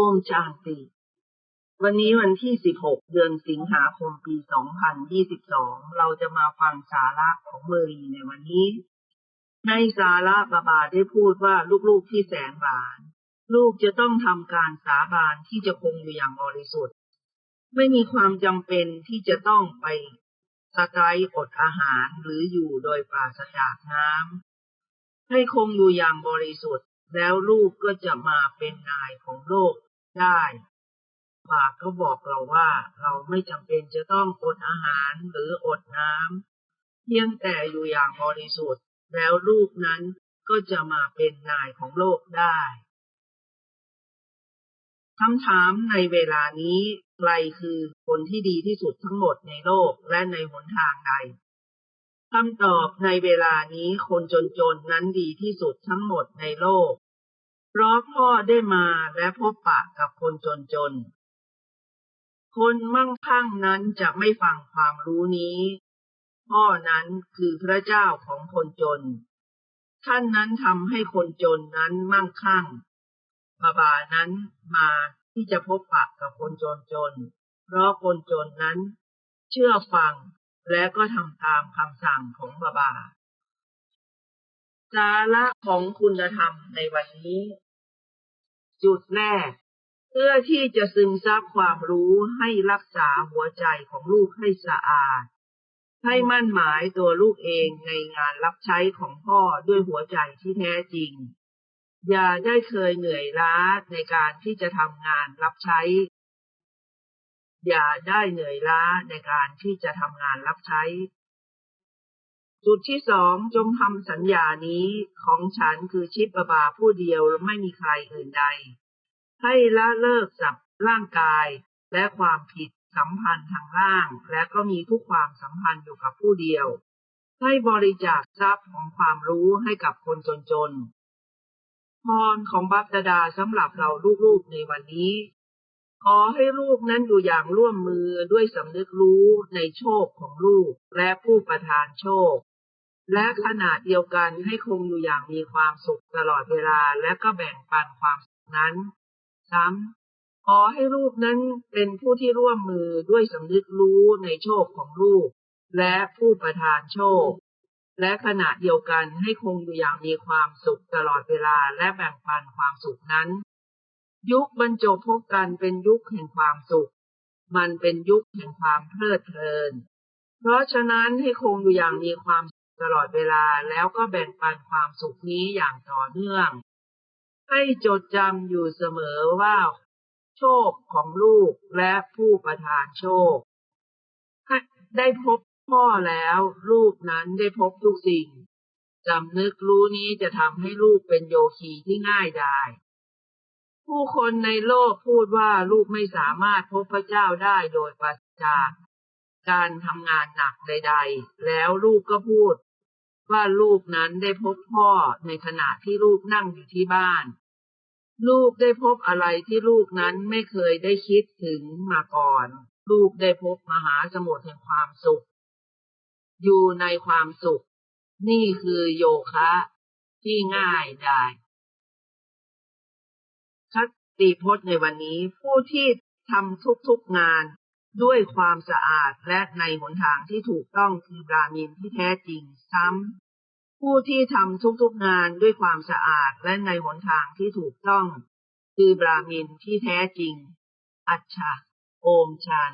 โอมชานติวันนี้วันที่ 16 เดือนสิงหาคม ปี 2022 เราจะมาฟังสาระของเมรีในวันนี้ ในสาระบาบาได้พูดว่าลูกๆที่แสนหวาน ลูกจะต้องทำการสาบานที่จะคงอยู่อย่างบริสุทธิ์ ไม่มีความจำเป็นที่จะต้องไปสไตร์อดอาหารหรืออยู่โดยปราศจากน้ำให้คงอยู่อย่างบริสุทธิ์ แล้วลูกก็จะมาเป็นนายของโลก ได้ปากก็บอกเราว่าเราไม่จำเป็นจะต้องอดอาหารหรืออดน้ำเพียงแต่อยู่อย่างบริสุทธิ์ แล้วลูกนั้นก็จะมาเป็นนายของโลกได้คำถามในเวลานี้ใครคือคนที่ดีที่สุดทั้งหมดในโลกและในหนทางใดคำตอบในเวลานี้คนจนๆนั้นดีที่สุดทั้งหมดในโลก เพราะพ่อได้มาและพบปะกับคนจนๆ คนมั่งคั่งนั้นจะไม่ฟังความรู้นี้ พ่อนั้นคือพระเจ้าของคนจน ท่านนั้นทำให้คนจนนั้นมั่งคั่งบาบานั้นมาที่จะพบปะกับคนจนจน เพราะคนจนนั้น เชื่อฟังและก็ทำตามคำสั่งของบาบา สาระของคุณธรรมในวันนี้ จุดแรก เพื่อที่จะซึมซับความรู้ให้รักษาหัวใจของลูกให้สะอาด ให้มั่นหมายตัวลูกเองในงานรับใช้ของพ่อด้วยหัวใจที่แท้จริง อย่าได้เคยเหนื่อยล้าในการที่จะทำงานรับใช้ อย่าได้เหนื่อยล้าในการที่จะทำงานรับใช้ จุดที่สองจงทำสัญญานี้ของฉันคือชิปบาผู้เดียวไม่มีใครอื่นใด ให้ละเลิกสับร่างกายและความผิดสัมพันธ์ทางร่าง และก็มีทุกความสัมพันธ์อยู่กับผู้เดียว ให้บริจาคทรัพย์ของความรู้ให้กับคนจนๆพรของบัพดาดาสำหรับเราลูกๆในวันนี้ ขอให้ลูกนั้นอยู่อย่างร่วมมือด้วยสำนึกรู้ในโชคของลูกและผู้ประทานโชค และขนาดเดียวกันให้คงอยู่อย่างมีความสุขตลอดเวลาและก็แบ่งปันความสุขนั้น ซ้ำขอให้ลูกนั้นเป็นผู้ที่ร่วมมือด้วยสำนึกรู้ในโชคของลูก และผู้ประทานโชค และขณะเดียวกันให้คงอยู่อย่างมีความสุขตลอดเวลาและแบ่งปันความสุขนั้น ยุคบรรจบพบกันเป็นยุคแห่งความสุข มันเป็นยุคแห่งความเพลิดเพลิน เพราะฉะนั้นให้คงอยู่อย่างมีความ ตลอดเวลาแล้วก็แบ่งปันความสุขนี้อย่างต่อเนื่อง ให้จดจำอยู่เสมอว่า โชคของลูกและผู้ประทานโชค ได้พบพ่อแล้วลูกนั้นได้พบทุกสิ่งจำนึกรู้นี้จะทำให้ลูกเป็นโยคีที่ง่ายได้ผู้คนในโลกพูดว่าลูกไม่สามารถพบพระเจ้าได้โดยปราศจากการทำงานหนักใด ๆ แล้วลูกก็พูด ว่าลูกนั้นได้พบพ่อในขณะที่ลูกนั่งอยู่ที่บ้าน ลูกได้พบอะไรที่ลูกนั้นไม่เคยได้คิดถึงมาก่อน ลูกได้พบมหาสมุทรแห่งความสุข อยู่ในความสุข นี่คือโยคะ ที่ง่ายได้คติพจน์ในวันนี้ผู้ที่ทำทุกๆงาน ด้วยความสะอาดและในหนทางที่ถูกต้องคือบรามินที่แท้จริงซ้ำผู้ที่ทำทุกๆงานด้วยความสะอาดและในหนทางที่ถูกต้อง คือบรามินที่แท้จริง อัจฉาโอมชาน